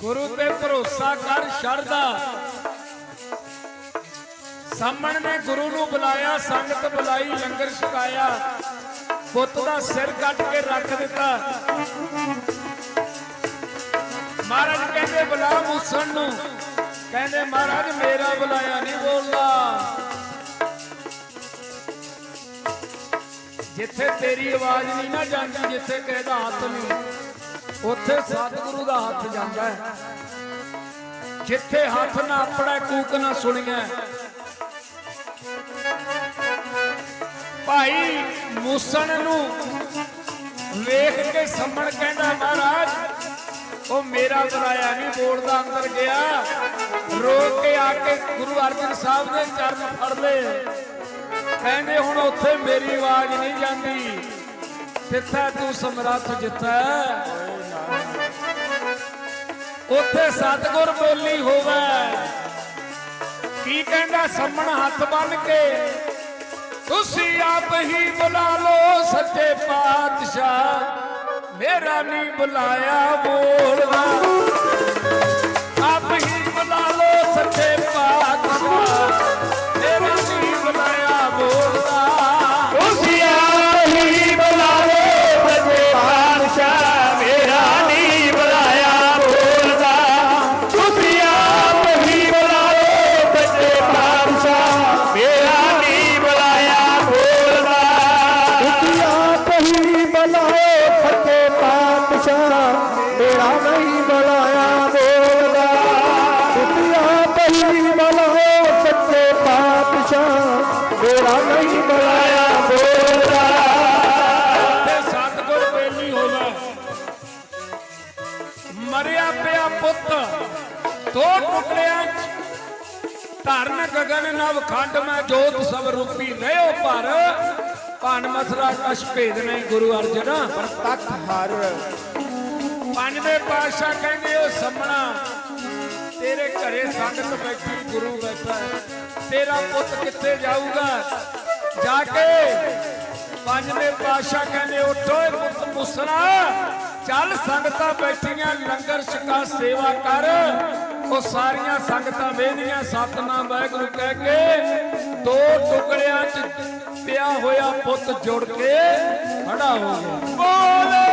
ਗੁਰੂ ਤੇ ਭਰੋਸਾ ਕਰ ਛੱਡਦਾ ਸਾਹਮਣ ਨੇ ਗੁਰੂ ਨੂੰ ਬੁਲਾਇਆ, ਸੰਗਤ ਬੁਲਾਈ, ਲੰਗਰ ਛਕਾਇਆ। ਪੁੱਤ ਦਾ ਸਿਰ ਕੱਟ ਕੇ ਰੱਖ ਦਿੱਤਾ। ਮਹਾਰਾਜ ਕਹਿੰਦੇ, ਬੁਲਾ ਮੂਸਣ ਨੂੰ। ਕਹਿੰਦੇ, ਮਹਾਰਾਜ, ਮੇਰਾ ਬੁਲਾਇਆ ਨਹੀਂ ਬੋਲਦਾ। ਜਿੱਥੇ ਤੇਰੀ ਆਵਾਜ਼ ਨਹੀਂ ਨਾ ਜਾਂਦੀ, ਜਿੱਥੇ ਕਿਸੇ ਹੱਥ ਨਹੀਂ ਉੱਥੇ ਸਤਿਗੁਰੂ ਦਾ ਹੱਥ ਜਾਂਦਾ ਹੈ। ਜਿੱਥੇ ਹੱਥ ਨਾ ਆਪਣਾ, ਕੂਕ ਨਾ ਸੁਣੀਐ ਭਾਈ ਮੂਸਣ ਨੂੰ ਵੇਖ ਕੇ ਸੰਮਣ ਕਹਿੰਦਾ, ਮਹਾਰਾਜ, ਉਹ ਮੇਰਾ ਬੁਲਾਇਆ ਨਹੀਂ ਬੋਲਦਾ ਅੰਦਰ ਗਿਆ। ਰੋਕ ਕੇ ਆ ਕੇ ਗੁਰੂ ਅਰਜਨ ਸਾਹਿਬ ਦੇ ਚਰਨ ਫੜ ਲਏ। ਕਹਿੰਦੇ, ਹੁਣ ਉੱਥੇ ਮੇਰੀ ਆਵਾਜ਼ ਨਹੀਂ ਜਾਂਦੀ। ਜਿੱਥੇ ਤੂੰ ਸਮਰੱਥ ਜਿੱਥੇ ਉੱਥੇ ਸਤਗੁਰ ਬੋਲੀ ਹੋਵੇ। ਕੀ ਕਹਿੰਦਾ ਸੰਮਣ ਹੱਥ ਬੰਨ ਕੇ? ਤੁਸੀਂ ਆਪ ਹੀ ਬੁਲਾ ਲਓ ਸੱਚੇ ਪਾਤਸ਼ਾਹ। ਮੇਰਾ ਨਹੀਂ ਬੁਲਾਇਆ ਬੋਲਦਾ ਮੇਰਾ ਨਹੀਂ ਬੁਲਾਇਆ ਬੋਲਦਾ। ਤੇ ਸਤਗੁਰ ਬੇਲੀ ਹੋਵੇ ਮਰਿਆ ਪਿਆ ਪੁੱਤ ਦੋ ਟੁਕੜਿਆਂ ਧਰਨ ਗਗਨ ਨਵ ਖੰਡ ਮੈਂ ਜੋਤ ਸਭ ਰੂਪੀ ਰਹਿਓ ਪਰ ਭਨ ਮਥਰਾ ਕਛ ਭੇਦ ਨਹੀਂ ਗੁਰੂ ਅਰਜਨ। ਤੱਕ ਹਰ। ਪੰਜਵੇਂ ਪਾਤਸ਼ਾਹ ਕਹਿੰਦੇ ਉਹ ਸੰਮਣਾ ਤੇਰੇ ਘਰੇ ਸੰਗਤ ਬੈਠੀ ਗੁਰੂ ਬੈਠਾ ਹੈ। ਤੇਰਾ ਪੁੱਤ ਕਿੱਥੇ ਜਾਊਗਾ? ਜਾ ਕੇ ਪੰਜਵੇਂ ਪਾਤਸ਼ਾਹ ਕਹਿੰਦੇ, ਉੱਠੋ ਏ ਪੁੱਤ ਮੁਸਰਾ, ਚੱਲ ਸੰਗਤਾਂ ਬੈਠੀਆਂ, ਲੰਗਰ ਛਕਾ, ਸੇਵਾ ਕਰ। ਉਹ ਸਾਰੀਆਂ ਸੰਗਤਾਂ ਵੇਹਦੀਆਂ ਸਤਨਾਮ ਵਾਹਿਗੁਰੂ ਕਹਿ ਕੇ ਦੋ ਟੁਕੜਿਆਂ 'ਚ ਪਿਆ ਹੋਇਆ ਪੁੱਤ ਜੁੜ ਕੇ ਖੜਾ ਹੋ ਗਿਆ। ਬੋਲੇ